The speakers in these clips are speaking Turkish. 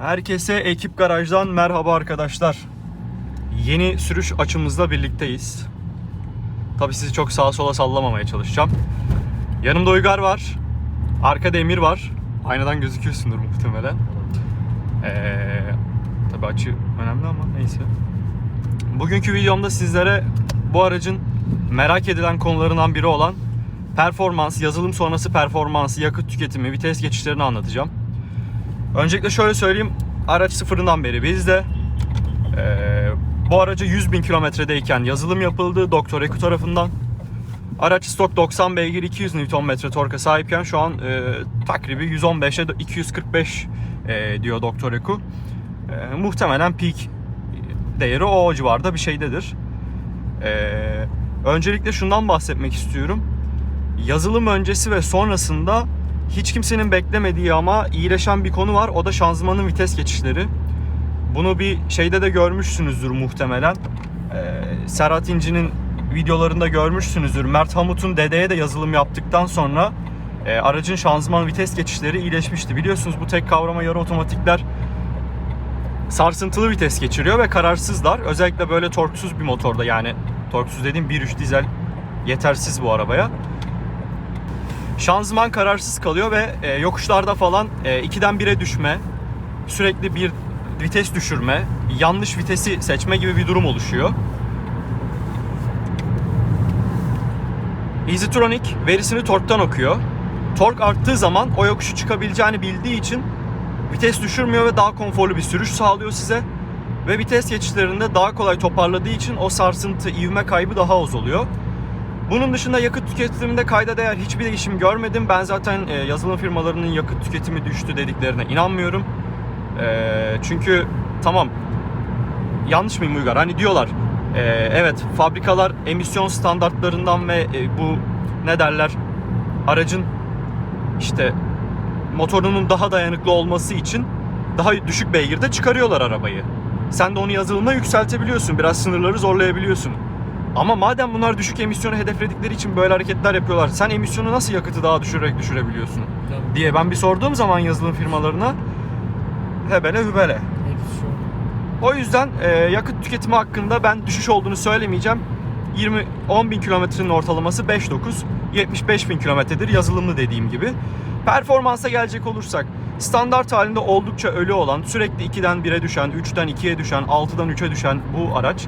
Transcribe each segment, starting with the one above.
Herkese ekip garajdan merhaba arkadaşlar. Yeni sürüş açımızla birlikteyiz. Tabii sizi çok sağa sola sallamamaya çalışacağım. Yanımda Uygar var. Arkada Emir var. Aynadan gözüküyorsundur muhtemelen. Ee, tabii açı önemli ama neyse. Bugünkü videomda sizlere bu aracın merak edilen konularından biri olan performans, yazılım sonrası performansı, yakıt tüketimi, vites geçişlerini anlatacağım. Öncelikle şöyle söyleyeyim. Araç sıfırından beri bizde. Ee, bu araca 100 bin kilometredeyken yazılım yapıldı Doktor Eku tarafından. Araç stok 90 beygir 200 Nm torka sahipken şu an e, takribi 115'e 245 e, diyor Doktor Eku. E, muhtemelen peak değeri o civarda bir şeydedir. E, öncelikle şundan bahsetmek istiyorum. Yazılım öncesi ve sonrasında hiç kimsenin beklemediği ama iyileşen bir konu var. O da şanzımanın vites geçişleri. Bunu bir şeyde de görmüşsünüzdür muhtemelen. Ee, Serhat İnci'nin videolarında görmüşsünüzdür. Mert Hamut'un dedeye de yazılım yaptıktan sonra e, aracın şanzıman vites geçişleri iyileşmişti. Biliyorsunuz bu tek kavrama yarı otomatikler sarsıntılı vites geçiriyor ve kararsızlar. Özellikle böyle torksuz bir motorda yani torksuz dediğim 1.3 dizel yetersiz bu arabaya. Şanzıman kararsız kalıyor ve e, yokuşlarda falan e, 2'den 1'e düşme, sürekli bir vites düşürme, yanlış vitesi seçme gibi bir durum oluşuyor. EasyTronic verisini torktan okuyor. Tork arttığı zaman o yokuşu çıkabileceğini bildiği için vites düşürmüyor ve daha konforlu bir sürüş sağlıyor size. Ve vites geçişlerinde daha kolay toparladığı için o sarsıntı, ivme kaybı daha az oluyor. Bunun dışında yakıt tüketiminde kayda değer hiçbir değişim görmedim. Ben zaten e, yazılım firmalarının yakıt tüketimi düştü dediklerine inanmıyorum. E, çünkü tamam yanlış mıyım Uygar? Hani diyorlar e, evet fabrikalar emisyon standartlarından ve bu ne derler aracın işte motorunun daha dayanıklı olması için daha düşük beygirde çıkarıyorlar arabayı. Sen de onu yazılımla yükseltebiliyorsun. Biraz sınırları zorlayabiliyorsun. Ama madem bunlar düşük emisyonu hedefledikleri için böyle hareketler yapıyorlar. Sen emisyonu nasıl yakıtı daha düşürerek düşürebiliyorsun? Tabii. Diye ben bir sorduğum zaman yazılım firmalarına hebele hübele. O yüzden e, yakıt tüketimi hakkında ben düşüş olduğunu söylemeyeceğim. 20 10 bin kilometrenin ortalaması 5.9 75 bin kilometredir yazılımlı dediğim gibi. Performansa gelecek olursak standart halinde oldukça ölü olan sürekli 2'den 1'e düşen 3'ten 2'ye düşen 6'dan 3'e düşen bu araç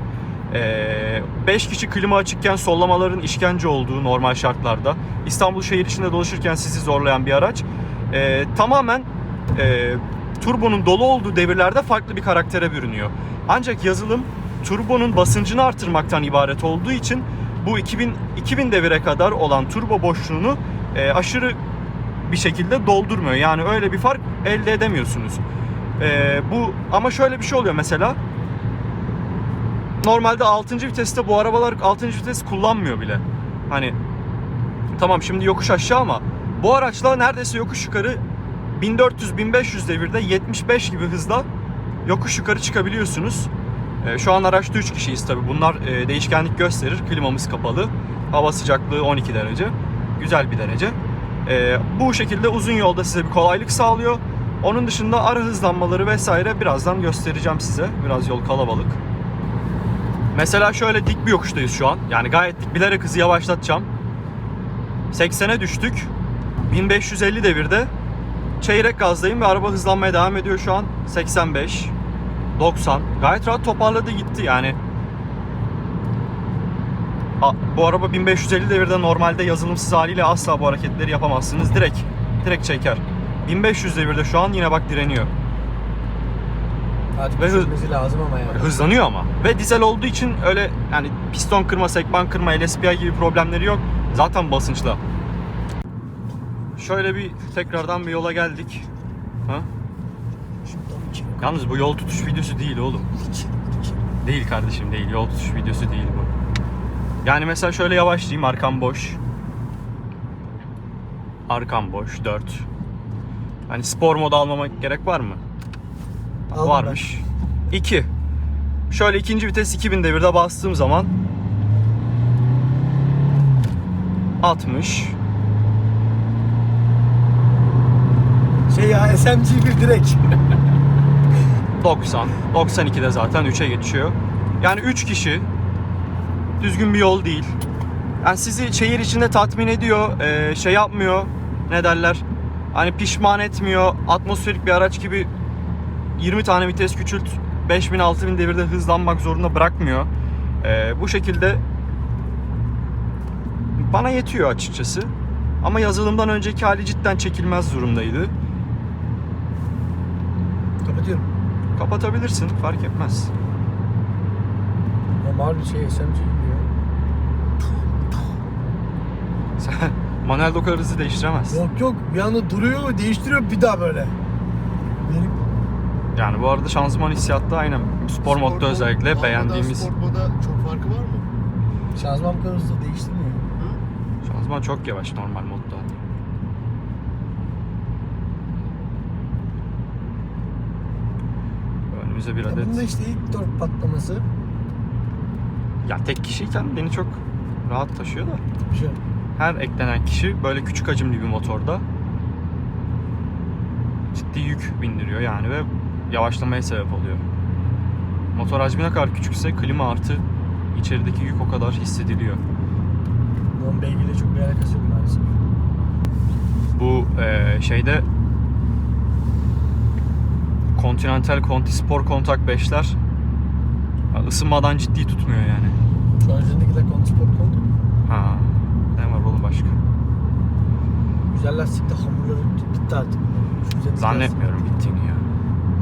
5 kişi klima açıkken sollamaların işkence olduğu normal şartlarda İstanbul şehir içinde dolaşırken sizi zorlayan bir araç E, tamamen e, turbonun dolu olduğu devirlerde farklı bir karaktere bürünüyor. Ancak yazılım turbonun basıncını artırmaktan ibaret olduğu için bu 2000 2000 devire kadar olan turbo boşluğunu e, aşırı bir şekilde doldurmuyor. Yani öyle bir fark elde edemiyorsunuz. E, bu ama şöyle bir şey oluyor mesela. Normalde 6. viteste bu arabalar 6. vites kullanmıyor bile. Hani tamam şimdi yokuş aşağı ama bu araçla neredeyse yokuş yukarı 1400-1500 devirde 75 gibi hızla yokuş yukarı çıkabiliyorsunuz. Ee, şu an araçta 3 kişiyiz tabi. Bunlar e, değişkenlik gösterir. Klimamız kapalı. Hava sıcaklığı 12 derece. Güzel bir derece. Ee, bu şekilde uzun yolda size bir kolaylık sağlıyor. Onun dışında ara hızlanmaları vesaire birazdan göstereceğim size. Biraz yol kalabalık. Mesela şöyle dik bir yokuştayız şu an. Yani gayet dik. Bilerek hızı yavaşlatacağım. 80'e düştük. 1550 devirde çeyrek gazdayım ve araba hızlanmaya devam ediyor şu an. 85, 90. Gayet rahat toparladı gitti yani. Bu araba 1550 devirde normalde yazılımsız haliyle asla bu hareketleri yapamazsınız. Direkt, direkt çeker. 1500 devirde şu an yine bak direniyor. Artık Ve hı- düşürmesi lazım ama yani. Hızlanıyor ama. Ve dizel olduğu için öyle yani piston kırma, sekman kırma, LSPI gibi problemleri yok. Zaten basınçlı. Şöyle bir tekrardan bir yola geldik. Ha? Yalnız bu yol tutuş videosu değil oğlum. Değil kardeşim değil. Yol tutuş videosu değil bu. Yani mesela şöyle yavaşlayayım. Arkam boş. Arkam boş. 4. Hani spor modu almama gerek var mı? Aldım Varmış. 2. Şöyle ikinci vites 2000 devirde bastığım zaman 60 ben. Şey ya SMG bir direkt. 90. 92'de zaten 3'e geçiyor. Yani 3 kişi düzgün bir yol değil. Yani sizi şehir içinde tatmin ediyor, ee, şey yapmıyor, ne derler, hani pişman etmiyor, atmosferik bir araç gibi 20 tane vites küçült, 5000 6000 devirde hızlanmak zorunda bırakmıyor. Ee, bu şekilde bana yetiyor açıkçası. Ama yazılımdan önceki hali cidden çekilmez durumdaydı. Kapatıyorum. Kapatabilirsin, fark etmez. Ama harbi şey SMG gibi ya. Sen manuel dokar hızı değiştiremezsin. Yok yok bir anda duruyor değiştiriyor bir daha böyle. Yani bu arada şanzıman hissiyatı aynen spor modda mod- özellikle Harbiden beğendiğimiz Sport moda çok farkı var mı? şanzıman bu kadar hızlı değiştirmiyor. Hı? şanzıman çok yavaş normal modda. Önümüze bir Ya adet. bunda işte ilk tork patlaması. Ya tek kişiyken beni çok rahat taşıyor da. Şey. Her eklenen kişi böyle küçük hacimli bir motorda ciddi yük bindiriyor yani ve yavaşlamaya sebep oluyor. Motor hacmi ne kadar küçükse klima artı içerideki yük o kadar hissediliyor. Bunun beygirle çok bir alakası yok maalesef. Bu eee, şeyde Continental Conti Sport Contact 5'ler ya ısınmadan ciddi tutmuyor yani. Şu an üzerindekiler kontisport oldu. Ha. Ne var oğlum başka? Güzel lastikte hamurları bitti artık. Şu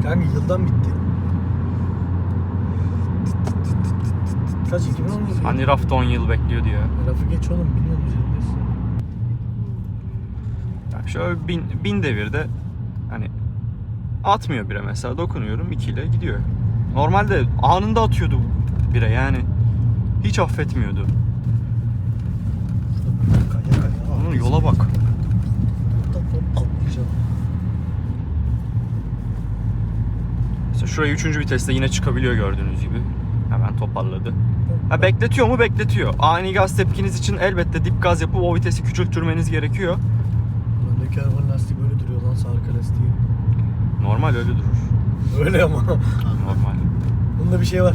Kanka yıldan bitti. Kaç 2010 yazıyor? Hani rafta 10 yıl bekliyor diyor. Lafı geç oğlum biliyorum üzerindesin. Yani şöyle bin, bin devirde hani atmıyor bire mesela dokunuyorum 2 ile gidiyor. Normalde anında atıyordu bire yani. Hiç affetmiyordu. Şurada kaya kaya. Onun yola bak. Hop hop patlayacağım. Mesela şurayı 3. viteste yine çıkabiliyor gördüğünüz gibi. Hemen toparladı. Ha, bekletiyor mu? Bekletiyor. Ani gaz tepkiniz için elbette dip gaz yapıp o vitesi küçültürmeniz gerekiyor. Öndeki arabanın lastiği böyle duruyor lan sağ arka lastiği. Normal öyle durur. Öyle ama. Normal. Bunda bir şey var.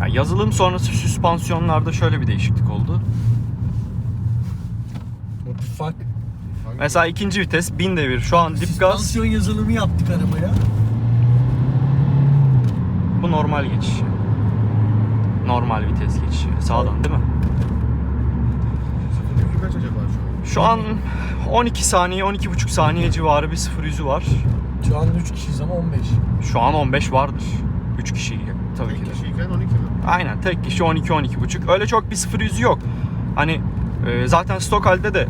Ya yazılım sonrası süspansiyonlarda şöyle bir değişiklik oldu. What the fuck? Mesela ikinci vites 1000 devir. Şu an dip gaz. Süspansiyon yazılımı yaptık arabaya. Bu normal geçişi. Normal vites geçişi. Sağdan değil mi? Sıfır yüzü kaç acaba şu an? Şu an 12 saniye, 12,5 saniye civarı bir sıfır yüzü var. Şu an 3 kişiyiz ama 15. Şu an 15 vardır. 3 kişi tabii ki de. kişiyken 12 mi? Aynen tek kişi 12 12,5. Öyle çok bir sıfır yüzü yok. Hani e, zaten stok halde de.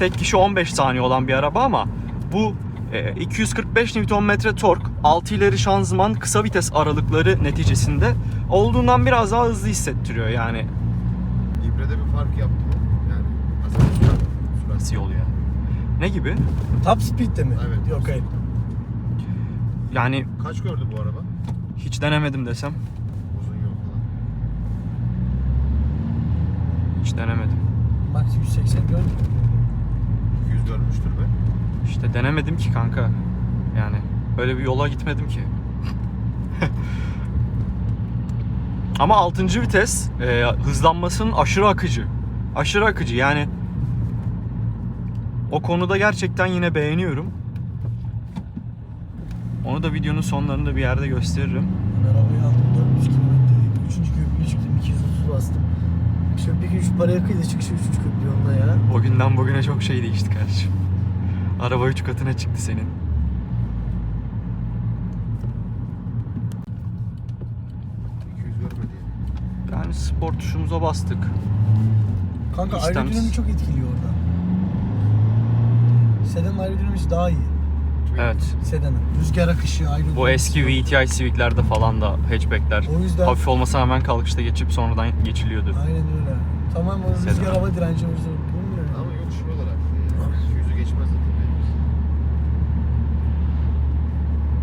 Tek kişi 15 saniye olan bir araba ama bu e, 245 Nm tork, 6 ileri şanzıman, kısa vites aralıkları neticesinde olduğundan biraz daha hızlı hissettiriyor yani. İbrede bir fark yaptı mı? Yani. Nasıl yol yani? Ne gibi? Top speed'de mi? Evet, Yok hayır. Yani Kaç gördü bu araba? hiç denemedim desem. Uzun yol falan. Hiç denemedim. Max 180 gördük. 200 görmüştür be. İşte denemedim ki kanka. Yani öyle bir yola gitmedim ki. Ama 6. vites e, hızlanmasının aşırı akıcı. Aşırı akıcı yani. O konuda gerçekten yine beğeniyorum. Onu da videonun sonlarında bir yerde gösteririm. Ben arabayı aldım 400 kilometre. 3. köprüye çıktım 230 bastım. İşte bir gün şu paraya kıydı çıkışı 3. köprü yolda ya. O günden bugüne çok şey değişti kardeşim. Araba 3 katına çıktı senin. Hı. 200 görmedi yani. Spor tuşumuza bastık. Kanka aerodinamik çok etkiliyor orada. Sedanın aerodinamisi daha iyi. Evet. Sedanın. Rüzgar akışı aerodinamik. Bu eski VTI Civic'lerde falan da hatchbackler O yüzden hafif olmasa hemen kalkışta geçip sonradan geçiliyordu. aynen öyle. Tamam o Sedan. rüzgar hava direnci var. Bilmiyorum. Ama yok şey olarak yani. Yüzü geçmez zaten.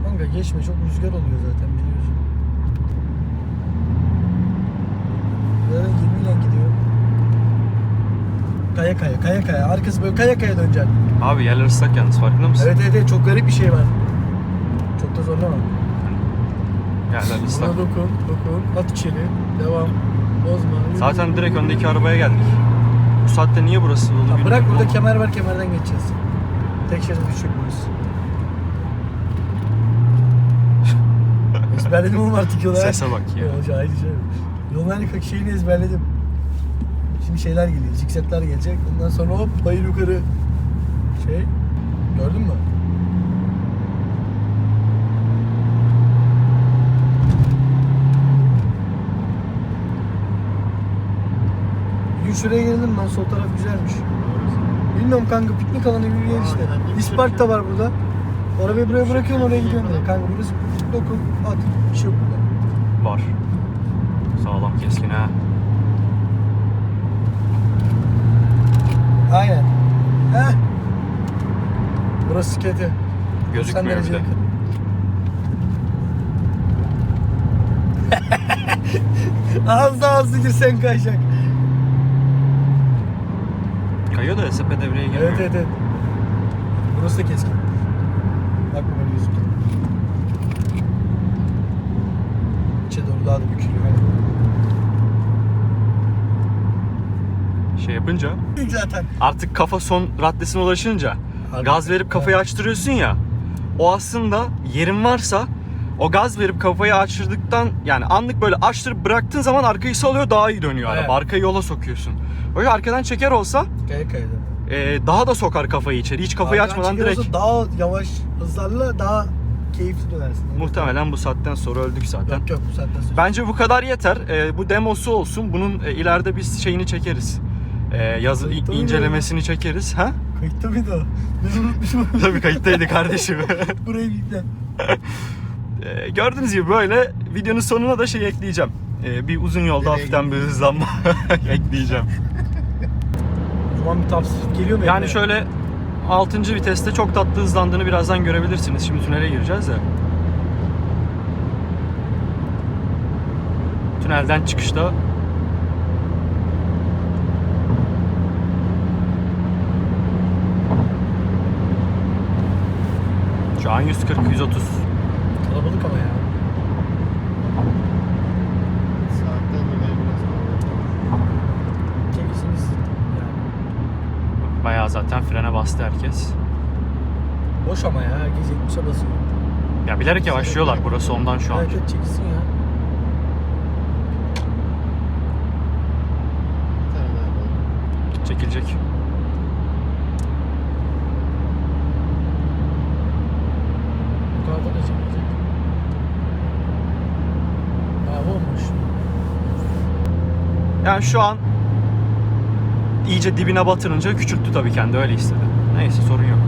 Kanka geçme çok rüzgar oluyor zaten biliyorsun. Böyle gemiyle gidiyor. Kaya kaya kaya kaya. Arkası böyle kaya kaya döneceksin. Abi yerler ıslak yalnız farkında mısın? Evet evet evet çok garip bir şey var. Çok da zorlama. Yerler Buna ıslak. dokun, dokun, at içeri, devam, bozma. Zaten direkt öndeki arabaya geldik. Bu saatte niye burası dolu Ya bilmiyorum bırak burada ama. kemer var, kemerden geçeceğiz. Tek şerit düşecek burası. ezberledim oğlum artık yolu. Sese bak ya. Yok, cahil şey. Yolun her şeyini ezberledim. Şimdi şeyler geliyor, zikzaklar gelecek. Ondan sonra hop bayır yukarı şey. Gördün mü? Bir gün şuraya gelelim ben sol taraf güzelmiş. Bilmiyorum kanka piknik alanı gibi bir yer işte. İspark da var burada. Arabayı buraya bırakıyorum oraya gidiyorum. direkt. Kanka burası dokun at. Bir şey yok burada. Var. Sağlam keskin ha. Aynen. Heh. Burası kötü. Gözükmüyor 90 bir de. yakın. Ağızda ağızlı girsen kayacak. Kayıyor da SP devreye girmiyor. Evet evet evet. Burası da keskin. Bakma böyle gözüküyor. İçe doğru daha da bükülüyor. Şey yapınca. Zaten. artık kafa son raddesine ulaşınca Harbi. gaz verip kafayı açtırıyorsun ya. O aslında yerin varsa o gaz verip kafayı açtırdıktan yani anlık böyle açtırıp bıraktığın zaman arkayı salıyor daha iyi dönüyor Evet. araba. Arkayı yola sokuyorsun. Öyle arkadan çeker olsa e, daha da sokar kafayı içeri. Hiç kafayı Arkadan açmadan direkt. Daha yavaş hızlarla daha keyifli dönersin. Muhtemelen bu saatten sonra öldük zaten. Yok yok bu saatten sonra. Bence bu kadar yeter. E, bu demosu olsun. Bunun e, ileride biz şeyini çekeriz. E, yazı Tabii, tabii. incelemesini çekeriz. Ha? Kayıtta mıydı o? Ben unutmuşum. Tabii kayıttaydı kardeşim. Burayı biplen. Ee, gördüğünüz gibi böyle videonun sonuna da şey ekleyeceğim. Ee, bir uzun yolda Nereye hafiften bir hızlanma ekleyeceğim. Zaman bir speed geliyor mu? Yani eline? şöyle 6. viteste çok tatlı hızlandığını birazdan görebilirsiniz. Şimdi tünele gireceğiz de. Tünelden çıkışta Şu an 140 130. Kalabalık ama ya. Saatten dolayı biraz Çekilsiniz. Yani. Bayağı zaten frene bastı herkes. Boş ama ya. Herkes 70'e basıyor. Ya bilerek yavaşlıyorlar burası ondan şu an. Herkes çekilsin ya. Çekilecek. Bu tarafa da çekilecek. Ha olmuş. Yani şu an iyice dibine batırınca küçülttü tabii kendi öyle istedi. Neyse sorun yok.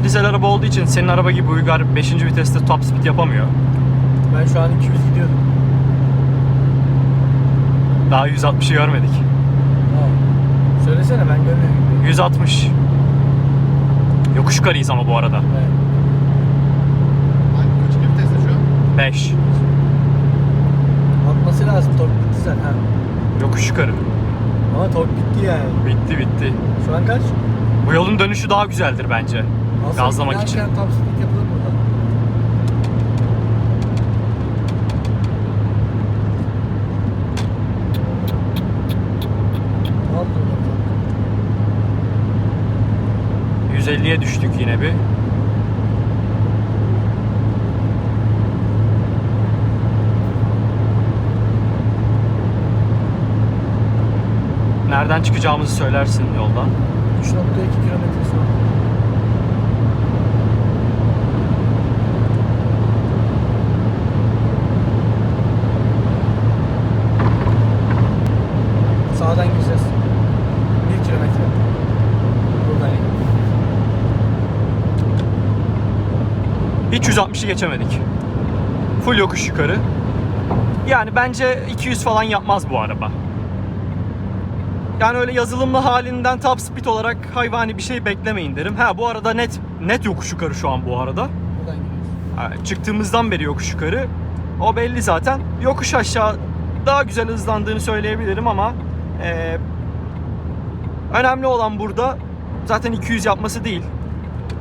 Bu dizel araba olduğu için senin araba gibi Uygar 5. viteste top speed yapamıyor. Ben şu an 200 gidiyordum. Daha 160'ı görmedik. Ha. Söylesene ben görmüyorum. 160. Yokuş yukarıyız ama bu arada. Evet. Hangi kaçıncı viteste şu an? 5. Atması lazım. Tork bitti zaten. Ha. Yokuş yukarı. Ama tork bitti yani. Bitti bitti. Şu an kaç? Bu yolun dönüşü daha güzeldir bence. Aslında Gazlamak için. inerken top speed yapılır burada. Ne yaptın orada? 150'ye düştük yine bir. Nereden çıkacağımızı söylersin yoldan. 3.2 kilometre sonra. 360'ı geçemedik. Full yokuş yukarı. Yani bence 200 falan yapmaz bu araba. Yani öyle yazılımlı halinden top speed olarak hayvani bir şey beklemeyin derim. Ha bu arada net net yokuş yukarı şu an bu arada. Yani çıktığımızdan beri yokuş yukarı. O belli zaten. Yokuş aşağı daha güzel hızlandığını söyleyebilirim ama e, önemli olan burada zaten 200 yapması değil.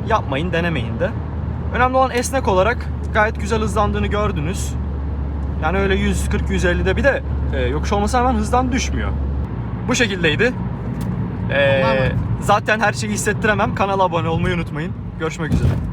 Yapmayın, denemeyin de. Önemli olan esnek olarak gayet güzel hızlandığını gördünüz. Yani öyle 140-150'de bir de e, yokuş olmasına hemen hızdan düşmüyor. Bu şekildeydi. E, zaten her şeyi hissettiremem. Kanala abone olmayı unutmayın. Görüşmek üzere.